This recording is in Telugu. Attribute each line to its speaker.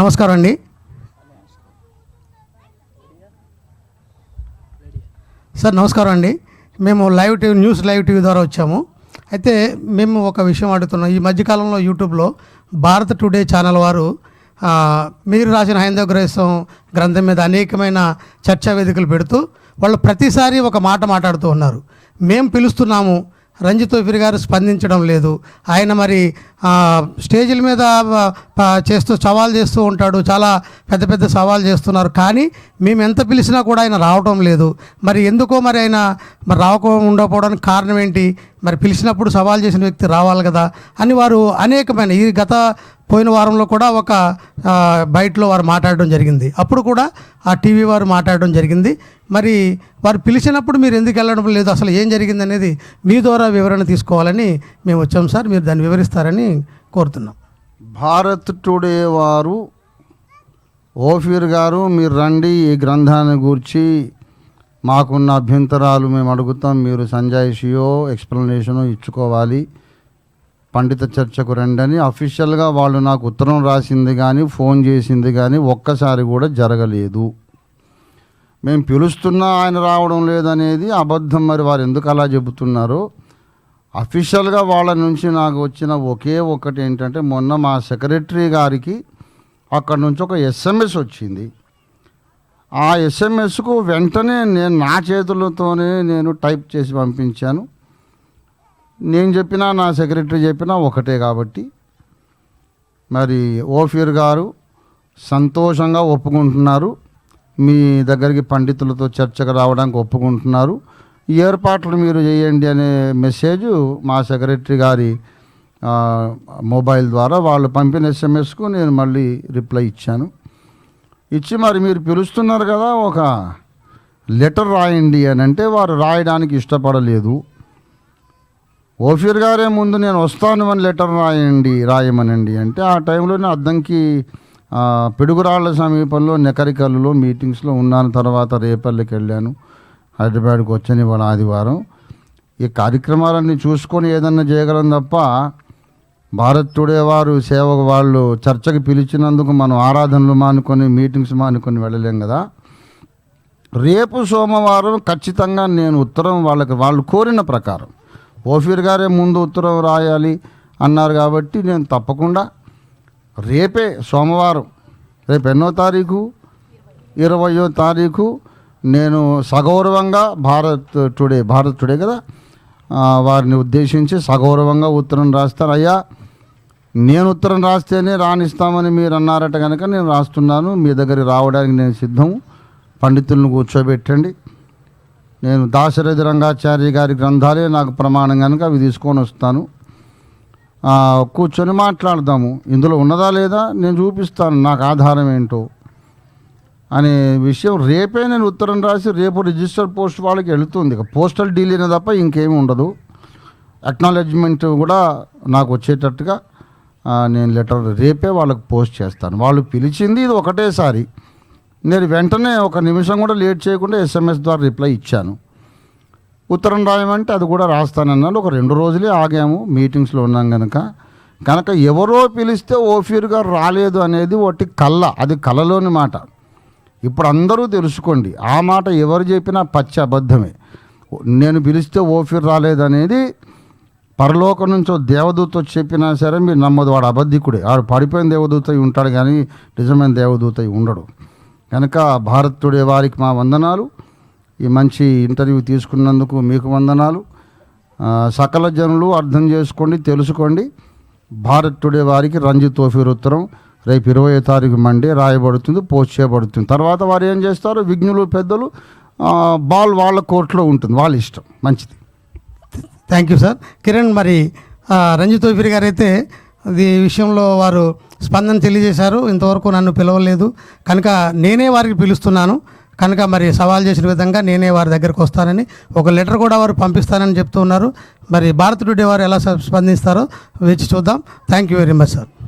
Speaker 1: నమస్కారం అండి. సార్ నమస్కారం అండి. మేము live TV news live TV ద్వారా వచ్చాము. అయితే మేము ఒక విషయం అడుగుతున్నాం. ఈ మధ్యకాలంలో యూట్యూబ్లో భారత్ టుడే ఛానల్ వారు మీరు రాసిన హైందవ గ్రహస్వం గ్రంథం మీద అనేకమైన చర్చా వేదికలు పెడుతూ వాళ్ళు ప్రతిసారి ఒక మాట మాట్లాడుతూ ఉన్నారు. మేము పిలుస్తున్నాము రంజిత్ ఓఫిర్ గారు స్పందించడం లేదు. ఆయన మరి స్టేజీల మీద చేస్తూ సవాల్ చేస్తూ ఉంటాడు. చాలా పెద్ద పెద్ద సవాల్ చేస్తున్నారు. కానీ మేము ఎంత పిలిచినా కూడా ఆయన రావటం లేదు. మరి ఎందుకో మరి ఆయన మరి రావక ఉండకపోవడానికి కారణం ఏంటి? మరి పిలిచినప్పుడు సవాల్ చేసిన వ్యక్తి రావాలి కదా అని వారు అనేకమైన ఈ గత పోయిన వారంలో కూడా ఒక బయటలో వారు మాట్లాడడం జరిగింది. అప్పుడు కూడా ఆ టీవీ వారు మాట్లాడడం జరిగింది. మరి వారు పిలిచినప్పుడు మీరు ఎందుకు వెళ్ళడం లేదు? అసలు ఏం జరిగింది అనేది మీ ద్వారా వివరణ తీసుకోవాలని మేము వచ్చాం సార్. మీరు దాన్ని వివరిస్తారని కోరుతున్నాం.
Speaker 2: భారత్ టుడే వారు ఓఫీర్ గారు మీరు రండి ఈ గ్రంథాన్ని గూర్చి మాకున్న అభ్యంతరాలు మేము అడుగుతాం. మీరు సంజాయిషియో ఎక్స్ప్లెనేషనో ఇచ్చుకోవాలి. పండిత చర్చకు రండి అఫీషియల్గా వాళ్ళు నాకు ఉత్తరం రాసింది కానీ ఫోన్ చేసింది కానీ ఒక్కసారి కూడా జరగలేదు. మేము పిలుస్తున్నా ఆయన రావడం లేదనేది అబద్ధం మరి వారు ఎందుకు అలా చెబుతున్నారు అఫీషియల్గా వాళ్ళ నుంచి నాకు వచ్చిన ఒకే ఒకటి ఏంటంటే మొన్న మా సెక్రటరీ గారికి అక్కడ నుంచి ఒక ఎస్ఎంఎస్ వచ్చింది. ఆ ఎస్ఎంఎస్కు వెంటనే నేను నా చేతులతోనే నేను టైప్ చేసి పంపించాను. నేను చెప్పినా నా సెక్రటరీ చెప్పినా ఒకటే కాబట్టి. మరి ఓఫీర్ గారు సంతోషంగా ఒప్పుకుంటున్నారు. మీ దగ్గరికి పండితులతో చర్చకు రావడానికి ఒప్పుకుంటున్నారు. ఏర్పాట్లు మీరు చేయండి అనే మెసేజ్ మా సెక్రటరీ గారి మొబైల్ ద్వారా వాళ్ళు పంపిన ఎస్ఎంఎస్కు నేను మళ్ళీ రిప్లై ఇచ్చాను. ఇచ్చి మరి మీరు పిలుస్తున్నారు కదా ఒక లెటర్ రాయండి అని అంటే వారు రాయడానికి ఇష్టపడలేదు. ఓఫీర్ గారే ముందు నేను వస్తాను అని లెటర్ రాయండి రాయమనండి అంటే ఆ టైంలోనే అద్దంకి పిడుగురాళ్ళ సమీపంలో నెకరికల్లులో మీటింగ్స్లో ఉన్నాను. తర్వాత రేపల్లికి వెళ్ళాను. హైదరాబాద్కి వచ్చాను ఇవాళ ఆదివారం. ఈ కార్యక్రమాలన్నీ చూసుకొని ఏదన్నా చేయగలం తప్ప భారత్ టుడే వారు సేవకు వాళ్ళు చర్చకు పిలిచినందుకు మనం ఆరాధనలు మానుకొని మీటింగ్స్ మానుకొని వెళ్ళలేం కదా. రేపు సోమవారం ఖచ్చితంగా నేను ఉత్తరం వాళ్ళకి వాళ్ళు కోరిన ప్రకారం ఓఫీర్ గారే ముందు ఉత్తరం రాయాలి అన్నారు కాబట్టి నేను తప్పకుండా రేపే సోమవారం రేపు ఎన్నో తారీఖు? ఇరవయో తారీఖు నేను సగౌరవంగా భారత్ టుడే భారత్ టుడే కదా? వారిని ఉద్దేశించి సగౌరవంగా ఉత్తరం రాస్తాను అయ్యా నేను ఉత్తరం రాస్తేనే రాణిస్తామని మీరు అన్నారట కనుక నేను రాస్తున్నాను. మీ దగ్గరికి రావడానికి నేను సిద్ధం. పండితులను కూర్చోబెట్టండి. నేను దాశరథి రంగాచార్య గారి గ్రంథాలే నాకు ప్రమాణం కనుక అవి తీసుకొని వస్తాను. కూర్చొని మాట్లాడదాము. ఇందులో ఉన్నదా లేదా నేను చూపిస్తాను నాకు ఆధారం ఏంటో అనే విషయం రేపే నేను ఉత్తరం రాసి రేపు రిజిస్టర్ పోస్ట్ వాళ్ళకి వెళుతుంది. ఇక పోస్టల్ డీల్ తప్ప ఇంకేమీ ఉండదు. అక్నాలెడ్జ్మెంట్ కూడా నాకు వచ్చేటట్టుగా నేను లెటర్ రేపే వాళ్ళకి పోస్ట్ చేస్తాను. వాళ్ళు పిలిచింది ఇది ఒకటేసారి. నేను వెంటనే ఒక నిమిషం కూడా లేట్ చేయకుండా ఎస్ఎంఎస్ ద్వారా రిప్లై ఇచ్చాను. ఉత్తరం రాయమంటే అది కూడా రాస్తానన్నాను. ఒక రెండు రోజులే ఆగాము మీటింగ్స్లో ఉన్నాం కనుక కనుక ఎవరో పిలిస్తే ఓఫీర్గా రాలేదు అనేది ఒకటి కళ్ళ అది కళలోని మాట. ఇప్పుడు అందరూ తెలుసుకోండి ఆ మాట ఎవరు చెప్పినా పచ్చి అబద్ధమే. నేను పిలిస్తే ఓఫీర్ రాలేదనేది పరలోకం నుంచో దేవదూత చెప్పినా సరే మీరు నమ్మదు. వాడు అబద్ధికుడే. వాడు పడిపోయిన దేవదూత ఉంటాడు కానీ నిజమైన దేవదూత ఉండడు. కనుక భారతుడే వారికి మా వందనాలు. ఈ మంచి ఇంటర్వ్యూ తీసుకున్నందుకు మీకు వందనాలు. సకల జనులు అర్థం చేసుకోండి తెలుసుకోండి. భారత్ టుడే వారికి రంజిత్ తోఫీర్ ఉత్తరం రేపు ఇరవై తారీఖు మండే రాయబడుతుంది పోస్ట్ చేయబడుతుంది. తర్వాత వారు ఏం చేస్తారు? విఘ్నులు పెద్దలు బాల్ వాళ్ళ కోర్టులో ఉంటుంది వాళ్ళ ఇష్టం. మంచిది.
Speaker 1: Thank you sir. కిరణ్ మరి రంజిత్ తోఫీర్ గారు అయితే ఈ విషయంలో వారు స్పందన తెలియజేశారు. ఇంతవరకు నన్ను పిలవలేదు. కనుక నేనే వారికి పిలుస్తున్నాను. కనుక మరి సవాల్ చేసిన విధంగా నేనే వారి దగ్గరకు వస్తానని ఒక లెటర్ కూడా వారు పంపిస్తానని చెప్తూ ఉన్నారు. మరి భారత్ టుడే వారు ఎలా స్పందిస్తారో వేచి చూద్దాం. Thank you very much sir.